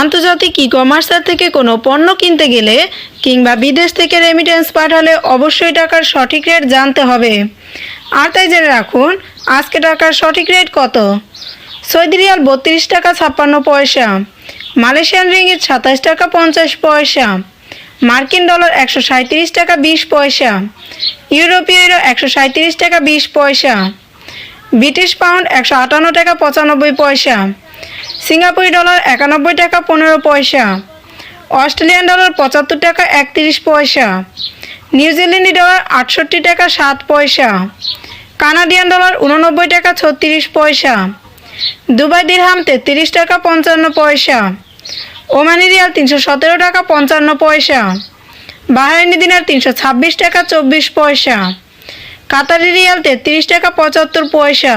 আন্তর্জাতিক ই কমার্সার থেকে কোনো পণ্য কিনতে গেলে কিংবা বিদেশ থেকে রেমিটেন্স পাঠালে অবশ্যই টাকার সঠিক রেট জানতে হবে। আর তাই জেনে রাখুন, আজকে টাকার সঠিক রেট কত? সৌদি রিয়াল বত্রিশ টাকা ছাপ্পান্ন পয়সা, মালয়েশিয়ান রিঙ্গিত সাতাশ টাকা পঞ্চাশ পয়সা, মার্কিন ডলার একশো সাঁত্রিশ টাকা বিশ পয়সা, ইউরোপীয় একশো সাঁত্রিশ টাকা বিশ পয়সা, ব্রিটিশ পাউন্ড একশো আটান্ন টাকা পঁচানব্বই পয়সা সিঙ্গাপুরি ডলার একানব্বই টাকা পনেরো পয়সা, অস্ট্রেলিয়ান ডলার পঁচাত্তর টাকা একত্রিশ পয়সা, নিউজিল্যান্ডি ডলার আটষট্টি টাকা সাত পয়সা, কানাডিয়ান ডলার উননব্বই টাকা ছত্রিশ পয়সা, দুবাই দিরহাম তেত্রিশ টাকা পঞ্চান্ন পয়সা, ওমানি রিয়াল তিনশো সতেরো টাকা পঞ্চান্ন পয়সা, বাহারাইনি দিনার তিনশো ছাব্বিশ টাকা চব্বিশ পয়সা, কাতারি রিয়াল তেত্রিশ টাকা পঁচাত্তর পয়সা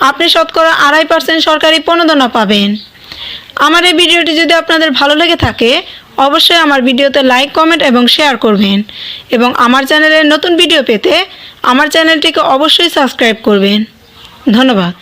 আপনি শতকরা আড়াই পার্সেন্ট সরকারি প্রণোদনা পাবেন। আমার এই ভিডিওটি যদি আপনাদের ভালো লেগে থাকে, অবশ্যই আমার ভিডিওতে লাইক, কমেন্ট এবং শেয়ার করবেন এবং আমার চ্যানেলের নতুন ভিডিও পেতে আমার চ্যানেলটিকে অবশ্যই সাবস্ক্রাইব করবেন। ধন্যবাদ।